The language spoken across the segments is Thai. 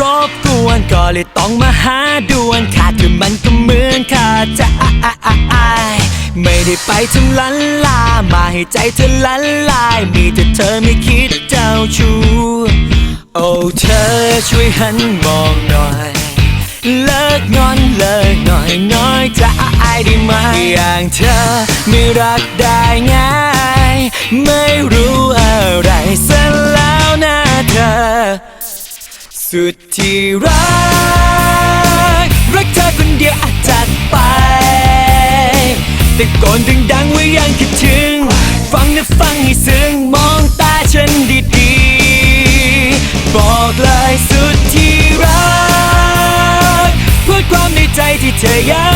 รบกวนก็เลยต้องมาหาด่วนขาดเธอมันก็เหมือนขาดใจะไม่ได้ไปทำลันลา มาให้ใจเธอละลาย มีแต่เธอไม่คิดเจ้าชู้โอ้เธอช่วยหันมองหน่อย เลิกงอนเลิกหน่อยน้อยจะอายได้ไหมอย่างเธอไม่รักได้ง่าย ไม่รู้ สุดที่รัก รักเธอคนเดียวอาจจัดไป แต่ก่อนดังๆว่ายังคิดถึง ฟังนะฟังให้ซึ้งมองตาฉันดีๆ บอกเลยสุดที่รักพูดความในใจที่เธอยัง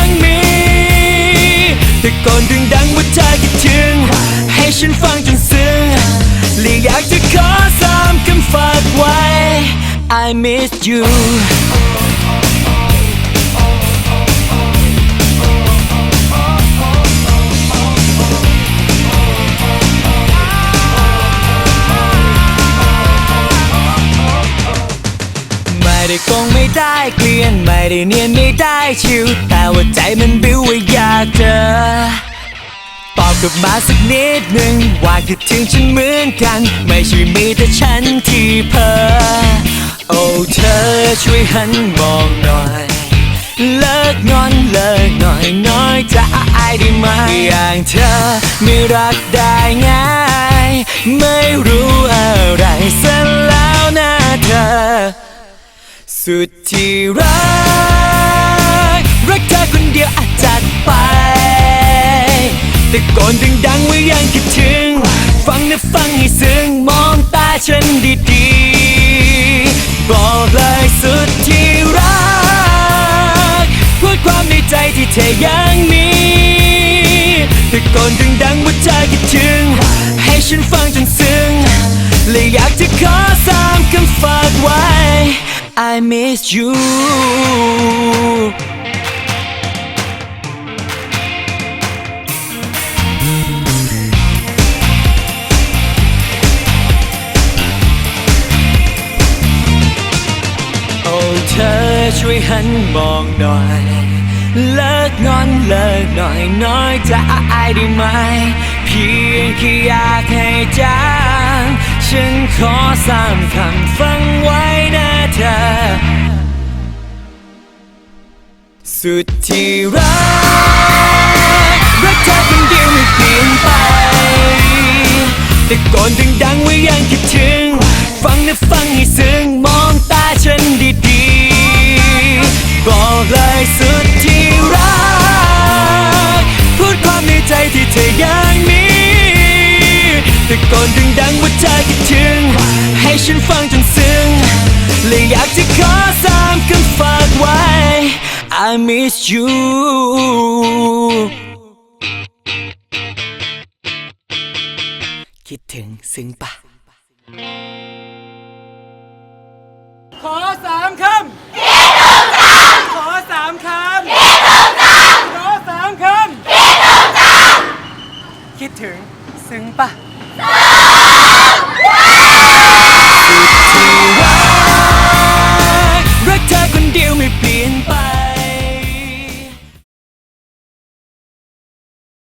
I miss you ไม่ได้โกงไม่ได้เกลียนไม่ได้เนียนไม่ได้ชิว แต่ว่าใจมันบิ้วว่าอยากเจอตอบกลับมาสักนิดหนึ่งว่าคิดถึงฉันเหมือนกัน ไม่ใช่มีแต่ฉันที่เพ้อ โอ้เธอช่วยหันมองหน่อย เลิกงอนเลิกหน่อยน้อยจะอายได้ไหมอย่างเธอไม่รักได้ง่าย ไม่รู้อะไรซะแล้วนะเธอ สุดที่รัก รักเธอคนเดียวอาจจัดไปแต่ก่อนดังๆว่ายังคิดถึง ฟังนะฟังให้ซึ้งมองตาฉันดีๆ เธอยังมีแต่ก่อนดังๆว่าเธอคิดถึง ให้ฉันฟังจนซึ้งเลยอยากจะขอสามคำฝากไว้ I miss you โอ้เธอช่วยหันมองหน่อย เลิกงอนเลิกหน่อยน้อยจะอายได้ไหม เพียงแค่อยากให้จางฉันขอสามคำฟังไว้นะเธอ สุดที่รัก รักเธอคนเดียวไม่เปลี่ยนไป แต่ก่อนดังๆว่ายังคิดถึง ฟังนะฟังให้ซึ้งมองตาฉันดีๆ บอกเลยสุด อยังมีแต่ก่อนดังๆว่าเธอคิดถึง ให้ฉันฟังจนซึ้งเลยอยากจะขอสามคำฝากไว้ I miss you คิดถึงซึ้งปะ คิดถึงซึ้งปะ